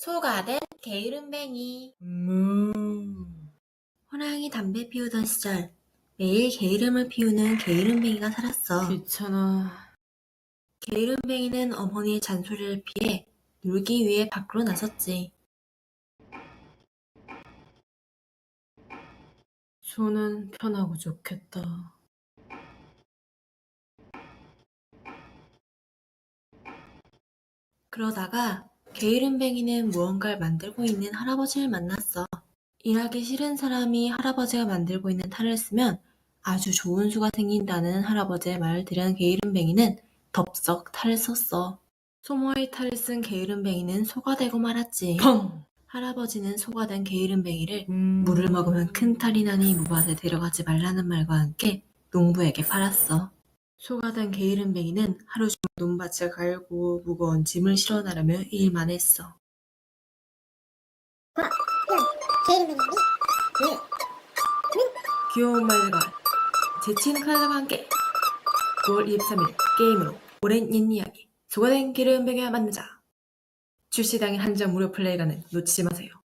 소가 된 게으름뱅이 음. 호랑이 담배 피우던 시절 매일 게으름을 피우는 게으름뱅이가 살았어. 귀찮아. 게으름뱅이는 어머니의 잔소리를 피해 놀기 위해 밖으로 나섰지. 손은 편하고 좋겠다. 그러다가 게으름뱅이는 무언가를 만들고 있는 할아버지를 만났어. 일하기 싫은 사람이 할아버지가 만들고 있는 탈을 쓰면 아주 좋은 수가 생긴다는 할아버지의 말을 들은 게으름뱅이는 덥석 탈을 썼어. 소모의 탈을 쓴 게으름뱅이는 소가 되고 말았지. 펑! 할아버지는 소가 된 게으름뱅이를 음. 물을 먹으면 큰 탈이 나니 무밭에 데려가지 말라는 말과 함께 농부에게 팔았어. 소가 된 게으름뱅이는 하루 종일 논밭을 갈고 무거운 짐을 실어 나르며 일만 했어. 게으름뱅이. 귀여운 말과 재치 있는 칼라와 함께. 9월 23일 게임으로 오랜 옛 이야기 소가 된 게으름뱅이와 만나자. 출시당일 한정 무료 플레이가는 놓치지 마세요.